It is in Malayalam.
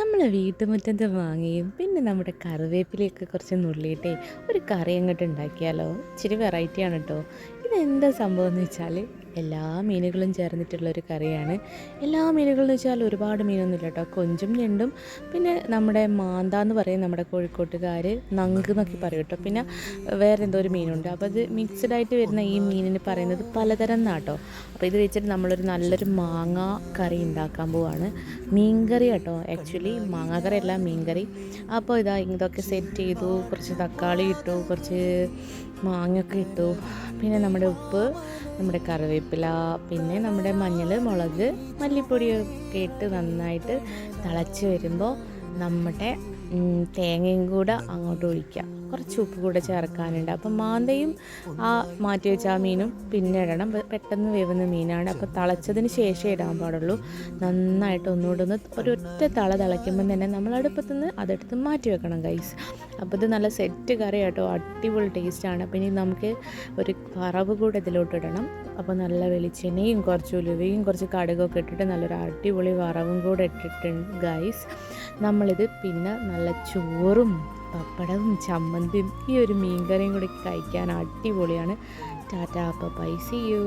നമ്മൾ വീട്ടുമുറ്റത്ത് വാങ്ങുകയും പിന്നെ നമ്മുടെ കറിവേപ്പിലയൊക്കെ കുറച്ച് നുള്ളിയിട്ടേ ഒരു കറി അങ്ങോട്ട് ഉണ്ടാക്കിയാലോ? ഇച്ചിരി വെറൈറ്റിയാണ് കേട്ടോ ഇതെന്താ സംഭവം എന്ന് വെച്ചാൽ എല്ലാ മീനുകളും ചേർന്നിട്ടുള്ള ഒരു കറിയാണ്. എല്ലാ മീനുകളെന്ന് വെച്ചാൽ ഒരുപാട് മീനൊന്നുമില്ല കേട്ടോ. കൊഞ്ചും ഞണ്ടും പിന്നെ നമ്മുടെ മാന്ത എന്ന് പറയും നമ്മുടെ കോഴിക്കോട്ടുകാർ നങ്ക് എന്നൊക്കെ പറയും കേട്ടോ. പിന്നെ വേറെ എന്തോ ഒരു മീനുണ്ട്. അപ്പോൾ അത് മിക്സ്ഡ് ആയിട്ട് വരുന്ന ഈ മീനിന് പറയുന്നത് പലതരം എന്നാട്ടോ അപ്പോൾ ഇത് വെച്ചിട്ട് നമ്മളൊരു നല്ലൊരു മാങ്ങ കറി ഉണ്ടാക്കാൻ പോവാണ്. മീൻകറി കേട്ടോ. ആക്ച്വലി മാങ്ങാക്കറി അല്ല മീൻകറി. അപ്പോൾ ഇതാ ഇതൊക്കെ സെറ്റ് ചെയ്തു കുറച്ച് തക്കാളി ഇട്ടു കുറച്ച് മാങ്ങയൊക്കെ ഇട്ടു. പിന്നെ നമ്മുടെ ഉപ്പ് നമ്മുടെ കറിവേപ്പില പിന്നെ നമ്മുടെ മഞ്ഞൾ മുളക് മല്ലിപ്പൊടിയൊക്കെ ഇട്ട് നന്നായിട്ട് തിളച്ച് വരുമ്പോൾ നമ്മുടെ തേങ്ങയും കൂടെ അങ്ങോട്ട് ഒഴിക്കുക കുറച്ച് ഉപ്പ് കൂടെ ചേർക്കാനുണ്ട്. അപ്പം മാന്തയും ആ മാറ്റി വെച്ച ആ മീനും പിന്നെ ഇടണം. പെട്ടെന്ന് വേവുന്ന മീനാണ്. അപ്പോൾ തിളച്ചതിന് ശേഷം ഇടാൻ പാടുള്ളൂ. നന്നായിട്ട് ഒന്നുകൂടെ ഒന്ന് ഒരൊറ്റ തള തിളയ്ക്കുമ്പം തന്നെ നമ്മൾ അടുപ്പത്തുനിന്ന് അതെടുത്ത് മാറ്റി വെക്കണം ഗൈസ് അപ്പോൾ ഇത് നല്ല സെറ്റ് കറി കേട്ടോ അടിപൊളി ടേസ്റ്റാണ് അപ്പോൾ ഇനി നമുക്ക് ഒരു വറവ് കൂടെ ഇതിലോട്ട് ഇടണം. അപ്പോൾ നല്ല വെളിച്ചെണ്ണയും കുറച്ച് ഉലുവയും കുറച്ച് കടുകൊക്കെ ഇട്ടിട്ട് നല്ലൊരു അടിപൊളി വറവും കൂടെ ഇട്ടിട്ടുണ്ട് ഗൈസ് നമ്മളിത് പിന്നെ നല്ല ചോറും പപ്പടവും ചമ്മന്തിയും ഈ ഒരു മീൻകറിയും കൂടി കഴിക്കാൻ അടിപൊളിയാണ്. ടാറ്റാ അപ്പോൾ പൈസ യു